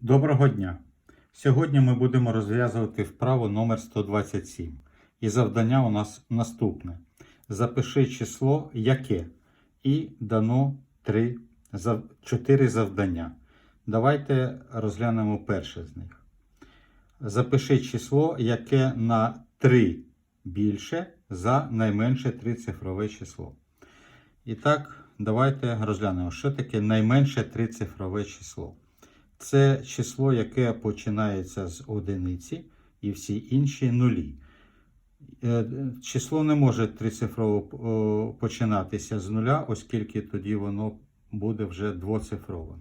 Доброго дня! Сьогодні ми будемо розв'язувати вправу номер 127. І завдання у нас наступне. Запиши число яке. І дано 3, 4 завдання. Давайте розглянемо перше з них. Запиши число, яке на 3 більше за найменше трицифрове число. І так, давайте розглянемо, що таке найменше трицифрове число. Це число, яке починається з одиниці і всі інші нулі. Е, Число не може трицифрово починатися з нуля, оскільки тоді воно буде вже двоцифровим.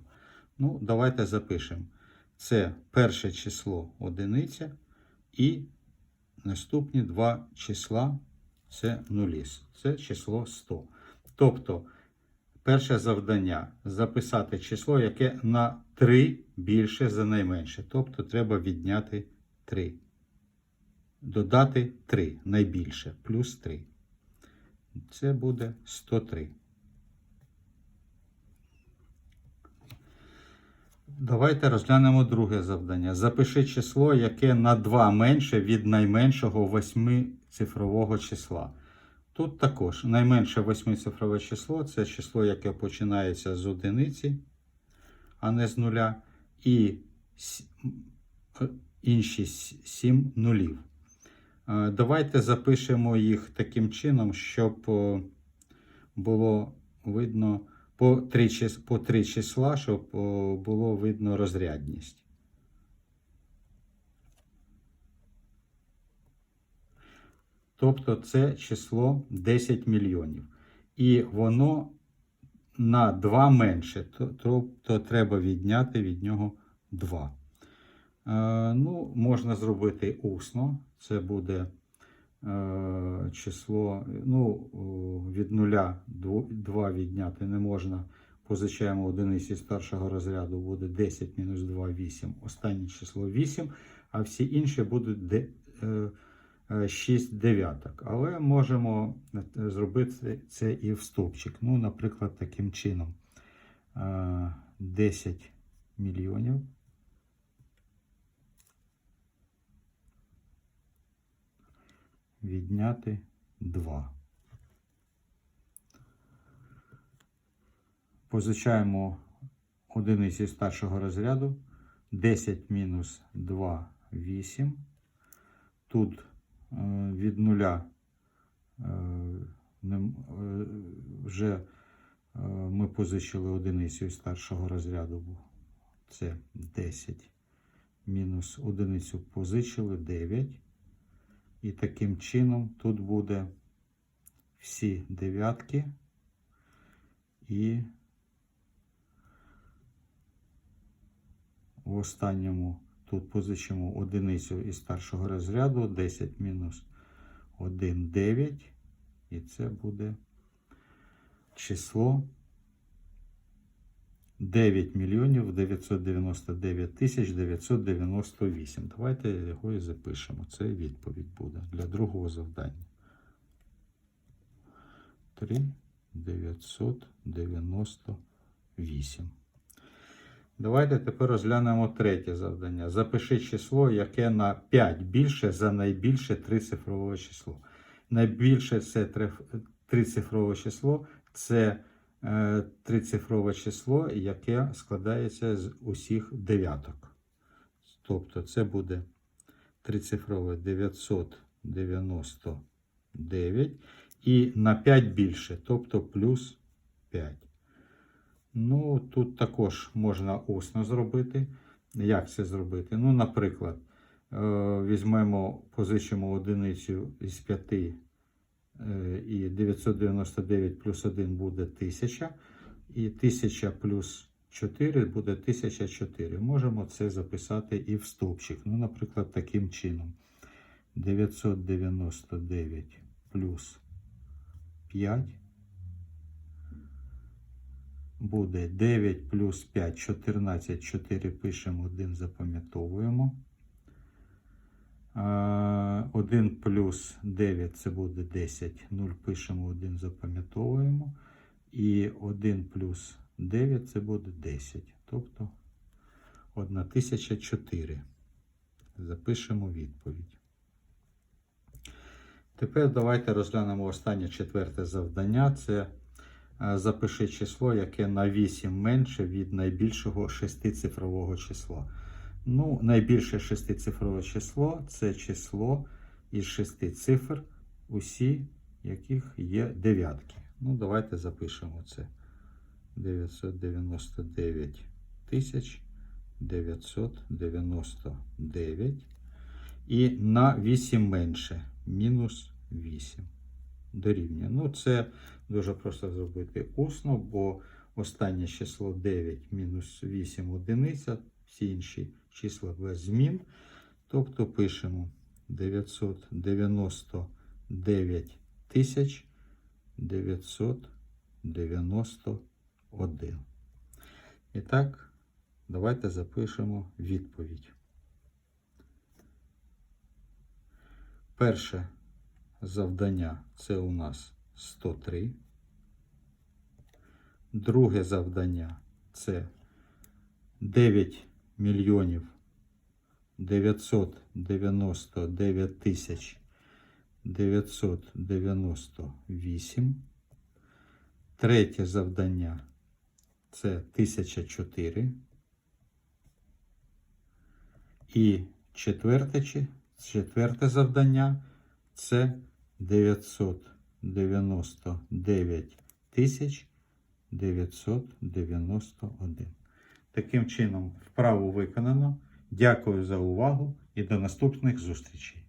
Ну, давайте запишемо. Це перше число одиниця і наступні два числа це нулі. Це число 100. Тобто, перше завдання записати число, яке на 3 більше за найменше. Тобто треба відняти 3. Додати 3 найбільше, плюс 3. Це буде 103. Давайте розглянемо друге завдання. Запиши число, яке на 2 менше від найменшого 8-цифрового числа. Тут також найменше 8-цифрове число це число, яке починається з одиниці, а не з нуля, і е, інші 7 нулів. Е, Давайте запишемо їх таким чином, щоб е, було видно по три, по три числа, щоб було видно розрядність. Тобто це число 10 мільйонів. І воно на 2 менше, то- треба відняти від нього 2. Е, ну, можна зробити усно. Це буде е, число, ну, від нуля 2 відняти не можна. Позичаємо одиниці старшого розряду, буде 10 мінус 2, 8. Останнє число 8, а всі інші будуть е, 6 дев'яток. Але можемо е, зробити це і в стовпчик. Ну, наприклад, таким чином. Е, 10 мільйонів. Відняти 2. Позичаємо одиниці старшого розряду. 10 мінус 2 8. Тут е, від нуля е, е, вже е, ми позичили одиницю старшого розряду. Це 10. Мінус одиницю позичили 9. І таким чином тут буде всі дев'ятки і в останньому тут позичимо одиницю із старшого розряду 10 мінус 1 9 і це буде число 9 мільйонів 999 тисяч 998. Давайте його і запишемо. Це відповідь буде для другого завдання. 3 998. Давайте тепер розглянемо третє завдання. Запиши число, яке на 5 більше за найбільше трицифрове число. Найбільше це трицифрове число це е, трицифрове число, яке складається з усіх дев'яток. Тобто це буде трицифрове 999 і на 5 більше, тобто плюс 5. Ну, тут також можна усно зробити. Як це зробити? Ну, наприклад, е, візьмемо, позичимо одиницю із 5 е, і 999 плюс 1 буде 1000. І 1000 плюс 4 буде 1004. Можемо це записати і в стовпчик. Ну, наприклад, таким чином. 999 плюс 5 буде 9 плюс 5, 14, 4 пишемо, 1 запам'ятовуємо. 1 плюс 9 це буде 10, 0 пишемо, 1 запам'ятовуємо. І 1 плюс 9 це буде 10. Тобто 1004. Запишемо відповідь. Тепер давайте розглянемо останнє четверте завдання. Це запиши число, яке на 8 менше від найбільшого шестицифрового числа. Ну, найбільше шестицифрове число це число із шести цифр, усі яких є дев'ятки. Ну, давайте запишемо це. 999 тисяч 999 і на 8 менше мінус 8 дорівнює. Ну, це дуже просто зробити усно, бо останнє число 9 мінус 8 одиниця, всі інші числа без змін. Тобто пишемо 999 тисяч 991. І так, давайте запишемо відповідь. Перше завдання це у нас 103. Друге завдання це 9 мільйонів 999 тисяч 998. Третє завдання це 1004. І четверте, четверте завдання це 999 тисяч 991. Таким чином, вправу виконано. Дякую за увагу і до наступних зустрічей.